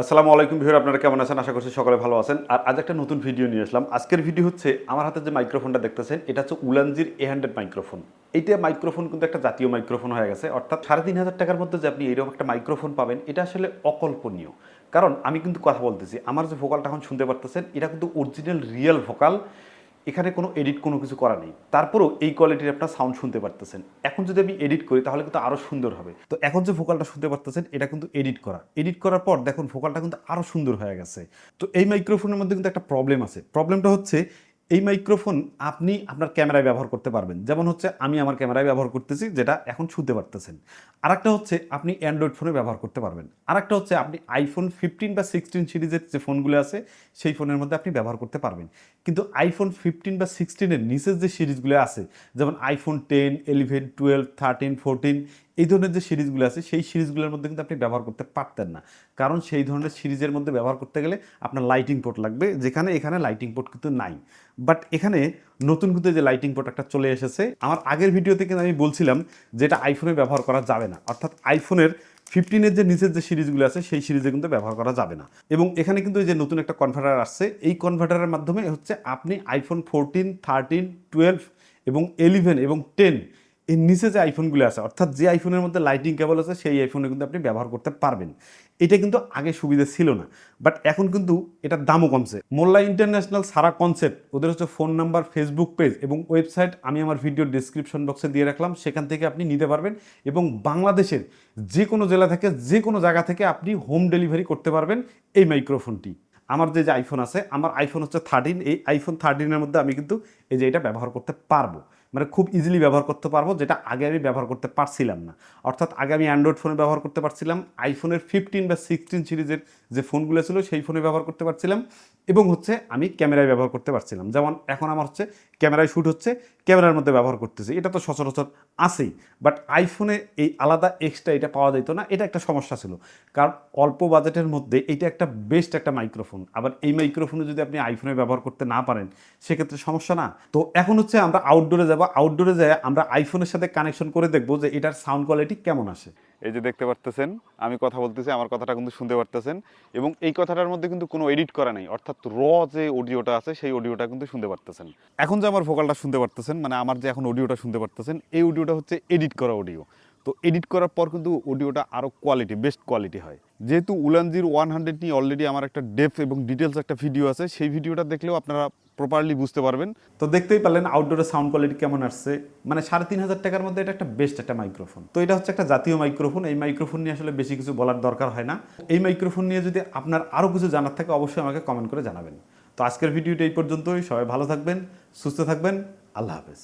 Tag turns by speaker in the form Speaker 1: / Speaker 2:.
Speaker 1: আসসালামু আলাইকুম ভিউর আপনারা কেমন আছেন? আশা করছি সকলে ভালো আছেন। আর আজ একটা নতুন ভিডিও নিয়ে আসলাম। আজকের ভিডিও হচ্ছে, আমার হাতে যে মাইক্রোফোনটা দেখতেছেন, এটা হচ্ছে উলানজির এ হান্ড্রেড মাইক্রোফোন। এইটা মাইক্রোফোন কিন্তু একটা জাতীয় মাইক্রোফোন হয়ে গেছে। অর্থাৎ সাড়ে তিন হাজার টাকার মধ্যে যে আপনি এরকম একটা মাইক্রোফোন পাবেন, এটা আসলে অকল্পনীয়। কারণ আমি কিন্তু কথা বলতেছি, আমার যে ভোকালটা এখন শুনতে পারতেছেন, এটা কিন্তু অরিজিনাল রিয়েল ভোকাল এখানে কোনো এডিট কোনো কিছু করা নেই। তারপরেও এই কোয়ালিটির আপনার সাউন্ড শুনতে পারতেছেন। এখন যদি আমি এডিট করি, তাহলে কিন্তু আরও সুন্দর হবে। তো এখন যে ভোকালটা শুনতে পারতেছেন, এটা কিন্তু এডিট করা। এডিট করার পর দেখুন ভোকালটা কিন্তু আরও সুন্দর হয়ে গেছে। তো এই মাইক্রোফোনের মধ্যে কিন্তু একটা প্রবলেম আছে। প্রবলেমটা হচ্ছে এই মাইক্রোফোন আপনি আপনার ক্যামেরায় ব্যবহার করতে পারবেন। যেমন হচ্ছে আমি আমার ক্যামেরায় ব্যবহার করতেছি, যেটা এখন শুনতে পারতেছেন। আরেকটা হচ্ছে আপনি অ্যান্ড্রয়েড ফোনে ব্যবহার করতে পারবেন। আরেকটা হচ্ছে আপনি আইফোন ফিফটিন বা সিক্সটিন সিরিজের যে ফোনগুলো আছে, সেই ফোনের মধ্যে আপনি ব্যবহার করতে পারবেন। কিন্তু আইফোন ফিফটিন বা সিক্সটিনের নিচের যে সিরিজগুলো আছে, যেমন iPhone ten eleven twelve thirteen fourteen এই ধরনের যে সিরিজগুলো আছে, সেই সিরিজগুলোর মধ্যে কিন্তু আপনি ব্যবহার করতে পারতেন না। কারণ সেই ধরনের সিরিজের মধ্যে ব্যবহার করতে গেলে আপনার লাইটিং পোর্ট লাগবে, যেখানে এখানে লাইটিং পোর্ট কিন্তু নাই। বাট এখানে নতুন কিন্তু যে লাইটিং পোর্ট একটা চলে এসেছে। আমার আগের ভিডিওতে কিন্তু আমি বলছিলাম যেটা আইফোনে ব্যবহার করা যাবে না। অর্থাৎ আইফোনের ফিফটিনের যে নিচের যে সিরিজগুলো আছে, সেই সিরিজে কিন্তু ব্যবহার করা যাবে না। এবং এখানে কিন্তু এই যে নতুন একটা কনভার্টার আসছে, এই কনভার্টারের মাধ্যমে হচ্ছে আপনি আইফোন ফোরটিন থার্টিন টুয়েলভ এবং ইলেভেন এবং টেন এর নিচে যে আইফোনগুলো আছে, অর্থাৎ যে আইফোনের মধ্যে লাইটিং কেবল আছে, সেই আইফোনে কিন্তু আপনি ব্যবহার করতে পারবেন। এটা কিন্তু আগে সুবিধা ছিল না। বাট এখন কিন্তু এটার দামও কমছে। মোল্লা ইন্টারন্যাশনাল সারা কনসেপ্ট ওদের হচ্ছে ফোন নাম্বার ফেসবুক পেজ এবং ওয়েবসাইট আমি আমার ভিডিও ডিসক্রিপশন বক্সে দিয়ে রাখলাম। সেখান থেকে আপনি নিতে পারবেন এবং বাংলাদেশের যে কোনো জেলা থেকে যে কোনো জায়গা থেকে আপনি হোম ডেলিভারি করতে পারবেন এই মাইক্রোফোনটি আমার যে আইফোন আছে, আমার আইফোন হচ্ছে থার্টিন এই আইফোন থার্টিনের মধ্যে আমি কিন্তু এই যে এটা ব্যবহার করতে পারব। মানে খুব ইজিলি ব্যবহার করতে পারব, যেটা আগে আমি ব্যবহার করতে পারছিলাম না। অর্থাৎ আগে আমি অ্যান্ড্রয়েড ফোনে ব্যবহার করতে পারছিলাম আইফোনের ফিফটিন বা সিক্সটিন সিরিজের যে ফোনগুলো ছিল, সেই ফোনে ব্যবহার করতে পারছিলাম। এবং হচ্ছে আমি ক্যামেরায় ব্যবহার করতে পারছিলাম। যেমন এখন আমার হচ্ছে ক্যামেরায় শ্যুট হচ্ছে, ক্যামেরার মধ্যে ব্যবহার করতেছি। এটা তো সচরাচর আছেই। বাট আইফোনে এই আলাদা এক্সট্রা এটা পাওয়া যেত না, এটা একটা সমস্যা ছিল। কারণ অল্প বাজেটের মধ্যে এটা একটা বেস্ট একটা মাইক্রোফোন আবার এই মাইক্রোফোনে যদি আপনি আইফোনে ব্যবহার করতে না পারেন, সেক্ষেত্রে সমস্যা না। তো এখন হচ্ছে আমরা আউটডোরে যাব আউটডোরে যায় আমরা আইফোনের সাথে কানেকশন করে দেখব যে এটার সাউন্ড কোয়ালিটি কেমন আসে।
Speaker 2: এই যে দেখতে পারতেছেন, আমি কথা বলতেছি, আমার কথাটা কিন্তু শুনতে পারতেছেন এবং এই কথাটার মধ্যে কিন্তু কোনো এডিট করা নেই, অর্থাৎ র যে অডিওটা আছে সেই অডিওটা কিন্তু শুনতে পারতেছেন। এখন যে আমার ভোকালটা শুনতে পারতেছেন মানে আমার যে এখন অডিওটা শুনতে পারতেছেন, এই অডিওটা হচ্ছে এডিট করা অডিও তো এডিট করার পর কিন্তু অডিওটা আরও কোয়ালিটি বেস্ট কোয়ালিটি হয়। যেহেতু উলানজির ওয়ান হান্ড্রেড নিয়ে অলরেডি আমার একটা ডেপথ এবং ডিটেলস একটা ভিডিও আছে, সেই ভিডিওটা দেখলেও আপনারা প্রপারলি বুঝতে পারবেন।
Speaker 1: তো দেখতেই পারলেন আউটডোরের সাউন্ড কোয়ালিটি কেমন আসছে। মানে সাড়ে তিন হাজার টাকার মধ্যে এটা একটা বেস্ট একটা মাইক্রোফোন তো এটা হচ্ছে একটা জাতীয় মাইক্রোফোন এই মাইক্রোফোন নিয়ে আসলে বেশি কিছু বলার দরকার হয় না। এই মাইক্রোফোন নিয়ে যদি আপনার আরও কিছু জানার থাকে, অবশ্যই আমাকে কমেন্ট করে জানাবেন। তো আজকের ভিডিওটা এই পর্যন্তই। সবাই ভালো থাকবেন, সুস্থ থাকবেন। আল্লাহ হাফেজ।